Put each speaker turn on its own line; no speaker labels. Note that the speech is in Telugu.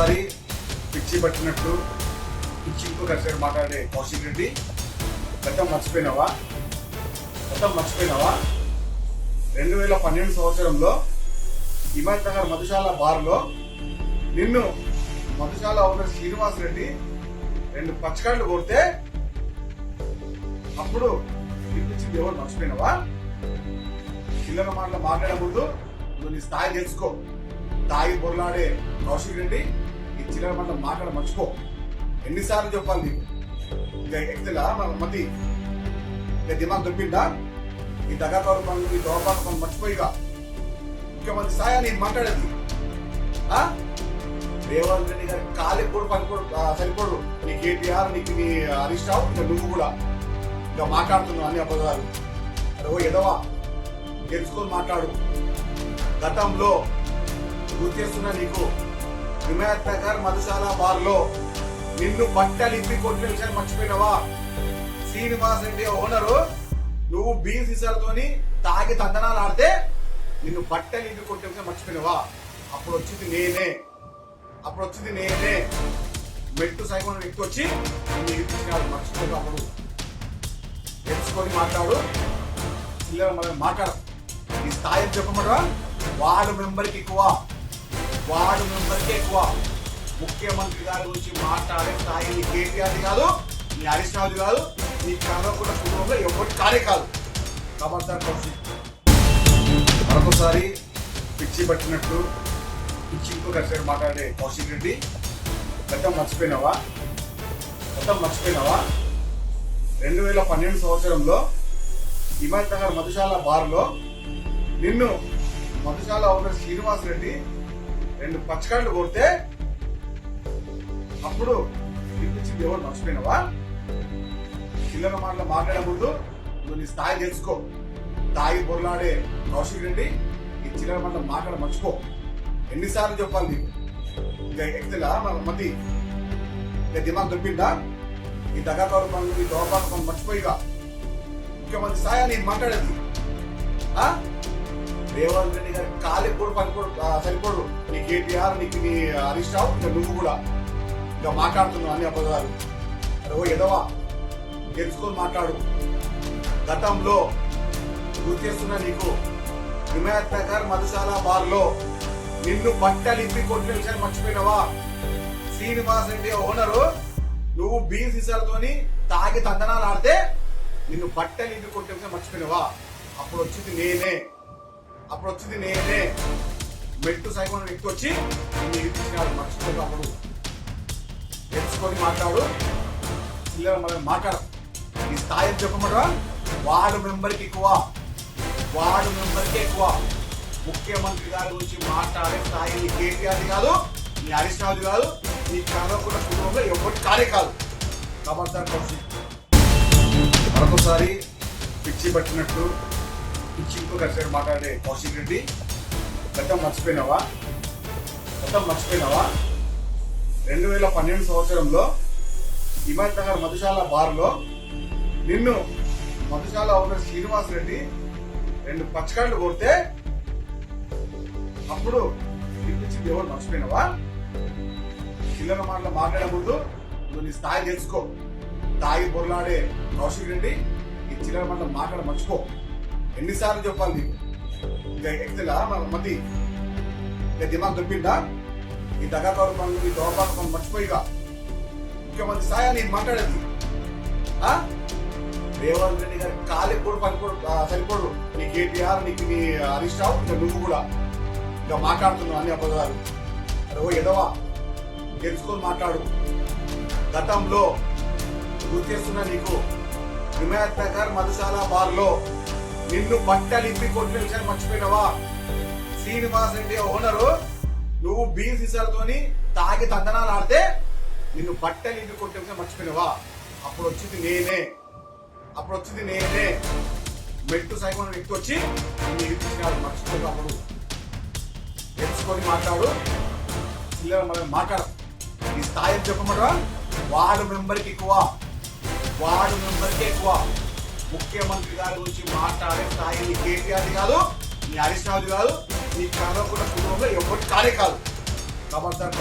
మరొకసారి పిచ్చి పట్టినట్టు పిచ్చితో కలిసి మాట్లాడే కౌశిక్ రెడ్డి. గతం మర్చిపోయినావా? గతం మర్చిపోయినావా? రెండు వేల పన్నెండు సంవత్సరంలో హిమాయత్ నగర్ మధుశాల బార్లో నిన్ను మధుశాల ఓనర్ శ్రీనివాస్ రెడ్డి రెండు పచ్చకాళ్ళు కొడితే అప్పుడు పిలిపించింది ఎవరు మర్చిపోయినావా? చిల్లర మాటలు మాట్లాడే ముందు నువ్వు నీ స్థాయి తెలుసుకో. తాగి బొర్లాడే కౌశిక్ రెడ్డి ఈ చిల్లర మాటలు మాట్లాడ మర్చిపో. ఎన్నిసార్లు చెప్పాలి నీకు? ఎక్కితేలా ఎక్తలా మతి. ఇక దిమాగ్ దొప్పిందా ఈ దగాకారు పనులు ఈ దోపాకు పనులు మర్చిపోయిగా ముఖ్యమంత్రి సాయా నేను మాట్లాడేది. రేవంత్ రెడ్డి గారి కాలి ఎప్పుడు పనిపోడు సరిపోడు. నీ కేటీఆర్ నీకు నీ హరీష్ రావు ఇంకా నువ్వు కూడా. ఇక మాట్లాడుతున్నావు అన్ని అబద్ధాలు. అరే ఓ ఎదవా? తెలుసుకొని మాట్లాడు. గతంలో గుర్తు చేస్తున్నా నీకు. హిమాయత్ నగర్ మధుశాల బార్లో నిన్ను బట్టలిప్పి కొట్టిన విషయాన్ని మర్చిపోయినావా? శ్రీనివాస్ రెడ్డి ఓనరు నువ్వు బీర్ సీసాలతోని తాగి తందనాలు ఆడితే నిన్ను బట్టలిప్పి కొట్టిన విషయం మర్చిపోయినావా? అప్పుడు వచ్చింది నేనే. అప్పుడు వచ్చింది నేనే. మెట్టు సైకోన వ్యక్తి వచ్చి నిన్ను ఇచ్చినాడు మర్చిపోక అప్పుడు. తెలుసుకొని మాట్లాడు. చిల్లర మనం మాట్లాడు. ఈ స్థాయి చెప్పమంటారా వార్డు మెంబర్కి ఎక్కువ. వార్డు మెంబర్కి ఎక్కువ. ముఖ్యమంత్రి గారి గురించి మాట్లాడే స్థాయి నీ కేటీఆర్ కాదు నీ హరీష్ కాదు నీ కనకుండా కుటుంబంలో ఎవరి కానే కాదు. ఖబర్దార్ కౌశిక్ మరొకసారి పిచ్చి పట్టినట్టు పిచ్చితో కలిసి మాట్లాడే కౌశిక్ రెడ్డి. గతం మర్చిపోయినావా? గతం మర్చిపోయినావా? రెండు వేల పన్నెండు సంవత్సరంలో హిమాయత్ నగర్ మధుశాల బార్లో నిన్ను మధుశాల ఓనర్ శ్రీనివాస్ రెడ్డి రెండు పచ్చకాళ్ళు కొడితే అప్పుడు పిలిపించింది ఎవరు మర్చిపోయినావా? చిల్లర మాటలు మాట్లాడే ముందు నువ్వు నీ స్థాయి తెలుసుకో. తాగి బొరలాడే కౌశిక్ రెడ్డి ఈ చిల్లర మాటలు మాట్లాడ మర్చిపో. ఎన్నిసార్లు చెప్పాలి? నీకు ఇక మన మతి? ఇక దిమాగ్ దొప్పిందా ఈ దగ్గర పనులు ఈ దోపాకు పనులు మర్చిపోయిగా? ముఖ్యమంత్రి స్థాయి నేను మాట్లాడేది. రేవంత్ రెడ్డి గారి కాలు ఎప్పుడు పనిపోడు సరిపోడు. నీ కేటీఆర్ నీకు నీ హరీష్ రావు ఇంకా నువ్వు కూడా. ఇక మాట్లాడుతున్నావు అన్ని అబద్ధాలు. అరే ఓ ఎదవా? తెలుసుకొని మాట్లాడు. గతంలో గుర్తు చేస్తున్నా నీకు. హిమాయత్ నగర్ మధుశాల బార్లో నిన్ను బట్టలు ఇప్పి కొట్టిన విషయాన్ని మర్చిపోయినావా? శ్రీనివాస్ రెడ్డి ఓనరు నువ్వు బీర్ సీసాలతోని తాగి తందనాలు ఆడితే నిన్ను బట్టలు ఇంటి కొట్టిన విషయం మర్చిపోయినావా? అప్పుడు వచ్చింది నేనే. అప్పుడు వచ్చింది నేనే. మెట్టు సైకోన వ్యక్తి వచ్చి నేను ఇరికించినాడు మర్చిపోక అప్పుడు. తెలుసుకొని మాట్లాడు. చిల్లర మనం మాట్లాడు. ఈ స్థాయి చెప్పమంటారా వార్డు మెంబర్కి ఎక్కువ. వార్డు మెంబర్కి ఎక్కువ. ముఖ్యమంత్రి గారి గురించి మాట్లాడే స్థాయి నీ కేటీఆర్ కాదు నీ హరీష్ రావు కాదు నీ కనకుండా కుటుంబంలో ఎవరి కానే కాదు. ఖబర్దార్ కౌశిక్. మరొకసారి పిచ్చి పట్టినట్టు పిచ్చితో కలిసి మాట్లాడే కౌశిక్ రెడ్డి. గతం మర్చిపోయినావా? గతం మర్చిపోయినావా? రెండు వేల పన్నెండు సంవత్సరంలో హిమాయత్ నగర్ మధుశాల బార్లో నిన్ను మధుశాల ఓనర్ శ్రీనివాస్ రెడ్డి రెండు పచ్చకాళ్ళు కొడితే అప్పుడు వినిపించింది ఎవరు మర్చిపోయినావా? చిల్లర మాటలు మాట్లాడే ముందు నువ్వు నీ స్థాయి తెలుసుకో. తాగి బొరలాడే కౌశిక్ రెడ్డి ఈ చిల్లర మాటలు మాట్లాడ మర్చిపో. ఎన్నిసార్లు చెప్పాలి నీకు? ఇక ఎక్తలా మన ఇక దిమాగ్ దొప్పిందా ఈ దగాకారు పనులు ఈ దోపాకు పనులు మర్చిపోయిగా. ముఖ్యమంత్రి సాయా నేను మాట్లాడేది. రేవంత్ రెడ్డి గారి కాలు కూడా పనిపోడు సరిపోడు. నీ కేటీఆర్ నీకు నీ హరీష్ రావు ఇంకా నువ్వు కూడా. ఇక మాట్లాడుతున్నావు అన్ని అబద్ధాలు. అరే ఓ ఎదవా? తెలుసుకొని మాట్లాడు. గతంలో గుర్తిస్తున్నా నీకు. హిమాయత్ నగర్ మధుశాల బార్లో నిన్ను బట్టలిప్పి కొట్టిన విషయాన్ని మర్చిపోయినావా? శ్రీనివాస్ అంటే ఓనరు నువ్వు బీర్ సీసాలతోని తాగి తందనాలు ఆడితే నిన్ను బట్టలిప్పి కొట్టిన విషయం మర్చిపోయినావా? అప్పుడు వచ్చింది నేనే. అప్పుడు వచ్చింది నేనే. మెట్టు సైకోన వ్యక్తి వచ్చి నిన్ను ఇరికించినాడు మర్చిపోక అప్పుడు. తెలుసుకొని మాట్లాడు. చిల్లర మనం మాట్లాడు నీ స్థాయి చెప్పమంటారా వార్డు మెంబర్కి ఎక్కువ. వార్డు మెంబర్కి ఎక్కువ. ముఖ్యమంత్రి గారి గురించి మాట్లాడే స్థాయి నీ కేటీఆర్ కాదు నీ హరీష్ రావు కాదు నీ కనకుండా కుటుంబంలో ఎవరి కానే కాదు. ఖబర్దార్